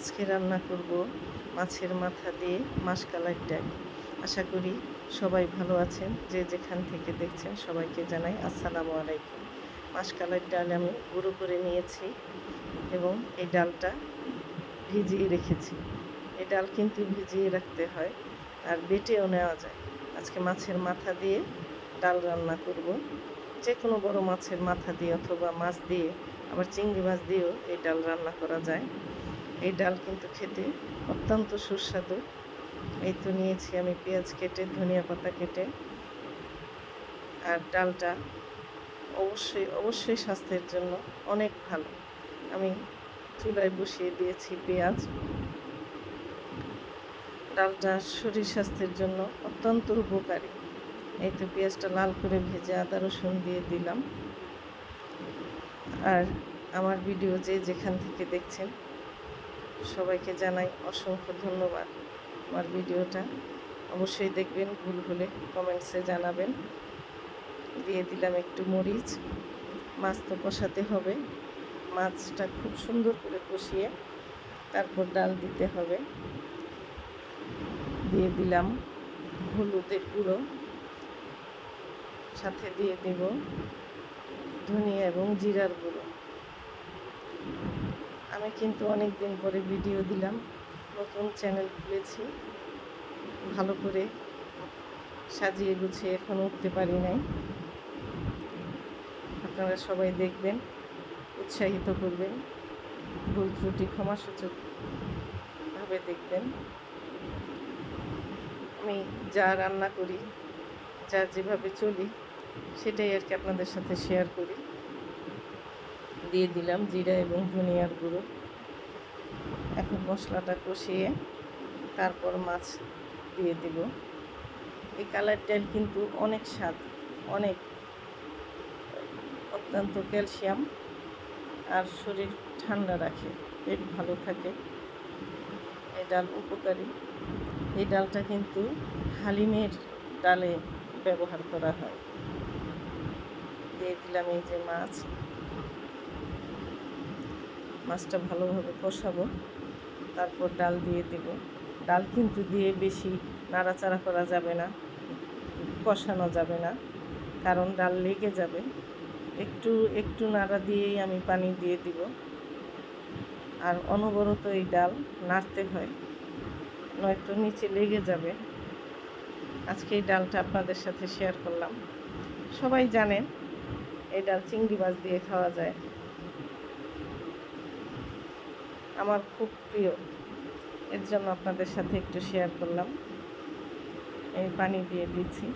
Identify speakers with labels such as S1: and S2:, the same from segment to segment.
S1: আজকে রান্না করব মাছের মাথা দিয়ে মাসকালাই ডাল। আশা করি সবাই ভালো আছেন। যে যেখান থেকে দেখছেন সবাইকে জানাই আসসালামু আলাইকুম। মাসকালাই ডাল আমি গুঁড়ো করে নিয়েছি এবং এই ডালটা ভিজিয়ে রেখেছি। এই ডাল কিন্তু ভিজিয়ে রাখতে হয় আর বেটেও নেওয়া যায়। আজকে মাছের মাথা দিয়ে ডাল রান্না করব। যে কোনো বড় মাছের মাথা দিয়ে অথবা মাছ দিয়ে, আবার চিংড়ি মাছ দিয়েও এই ডাল রান্না করা যায়। এই ডাল কিন্তু খেতে অত্যন্ত সুস্বাদু। এই তো নিয়েছি আমি পেঁয়াজ কেটে, ধনিয়া পাতা কেটে। আর ডালটা অবশ্যই অবশ্যই স্বাস্থ্যের জন্য অনেক ভালো। আমি চুলায় বসিয়ে দিয়েছি পেঁয়াজ। ডালটা শরীর স্বাস্থ্যের জন্য অত্যন্ত উপকারী। এই তো পেঁয়াজটা লাল করে ভেজে আদা রসুন দিয়ে দিলাম। আর আমার ভিডিও যে যেখান থেকে দেখছেন সবাইকে জানাই অসংখ্য ধন্যবাদ আমার ভিডিওটা। অবশ্যই দেখবেন, ভুল হলে কমেন্টসে জানাবেন। দিয়ে দিলাম একটু মরিচ। মাছ তো কষাতে হবে। মাছটা খুব সুন্দর করে কষিয়ে তারপর ডাল দিতে হবে। দিয়ে দিলাম হলুদের গুঁড়ো। সাথে দিয়ে দেব ধনিয়া এবং জিরার গুঁড়ো। আমি কিন্তু অনেক দিন পরে ভিডিও দিলাম। নতুন চ্যানেল খুলেছি। ভালো করে সাজিয়ে গুছিয়ে এখন উঠতে পারি নাই। আপনারা সবাই দেখবেন, উৎসাহিত করবেন, ভুল ত্রুটি ক্ষমাসূচকভাবে দেখবেন। আমি যা রান্না করি, যা যেভাবে চলি, সেটাই আর কি আপনাদের সাথে শেয়ার করি। দিয়ে দিলাম জিরা এবং ধনিয়ার গুঁড়ো। এখন মশলাটা কষিয়ে তারপর মাছ দিয়ে দেব। এই কালার ডাল কিন্তু অনেক স্বাদ, অনেক, অত্যন্ত ক্যালসিয়াম আর শরীর ঠান্ডা রাখে, পেট ভালো থাকে। এই ডাল উপকারী। এই ডালটা কিন্তু হালিমের ডালে ব্যবহার করা হয়। দিয়ে দিলাম এই যে মাছ। মাছটা ভালোভাবে কষাবো। তারপর ডাল দিয়ে দেব। ডাল কিন্তু দিয়ে বেশি নাড়াচাড়া করা যাবে না, কষানো যাবে না, কারণ ডাল লেগে যাবে। একটু একটু নাড়া দিয়েই আমি পানি দিয়ে দিব। আর অনবরত এই ডাল নাড়তে হয়, নয়তো নিচে লেগে যাবে। আজকে এই ডালটা আপনাদের সাথে শেয়ার করলাম। সবাই জানেন, এই ডাল চিংড়ি মাছ দিয়ে খাওয়া যায়। আমার খুব প্রিয়। এর জন্য আপনাদের সাথে একটু শেয়ার করলাম। এই পানি দিয়ে দিচ্ছি।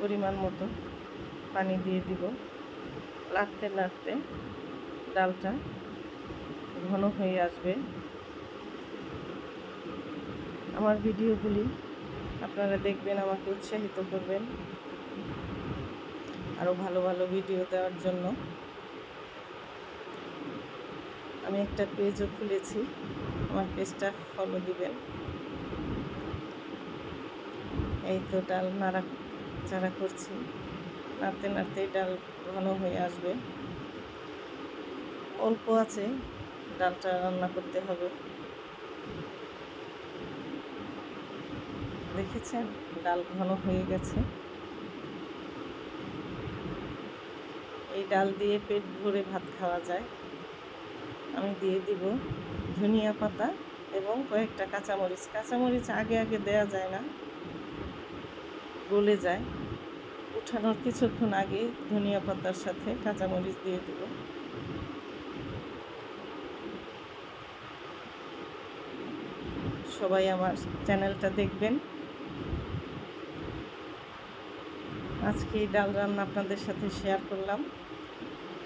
S1: পরিমাণ মতো পানি দিয়ে দিব। নাড়তে নাড়তে ডালটা ঘন হয়ে আসবে। আমার ভিডিওগুলি আপনারা দেখবেন, আমাকে উৎসাহিত করবেন। আরও ভালো ভালো ভিডিও দেওয়ার জন্য। আমি একটা পেজও খুলেছি। আমার পেজটা ফলো দিবেন। এই তো ডাল নাড়া, চাড়া করছি। নাড়তে নাড়তেই ডাল ঘন হয়ে আসবে। অল্প আছে, ডালটা রান্না করতে হবে। দেখেছেন? ডাল ঘন হয়ে গেছে। এই ডাল দিয়ে পেট ভরে ভাত খাওয়া যায়। আমি দিয়ে দিব ধনিয়া পাতা এবং কয়েকটা কাঁচামরিচ। কাঁচামরিচ আগে আগে দেয়া যায় না, গলে যায়। উঠানোর কিছুক্ষণ আগে ধনিয়া পাতার সাথে কাঁচামরিচ দিয়ে দেব। সবাই আমার চ্যানেলটা দেখবেন। আজকে এই ডাল রান্না আপনাদের সাথে শেয়ার করলাম।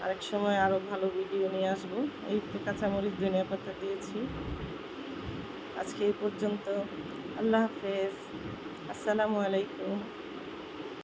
S1: আরেক সময় আরও ভালো ভিডিও নিয়ে আসব। এই তো কাঁচামরিচ ধনিয়া পাতা দিয়েছি। আজকে এই পর্যন্ত। আল্লাহ হাফেজ। আসসালামু আলাইকুম।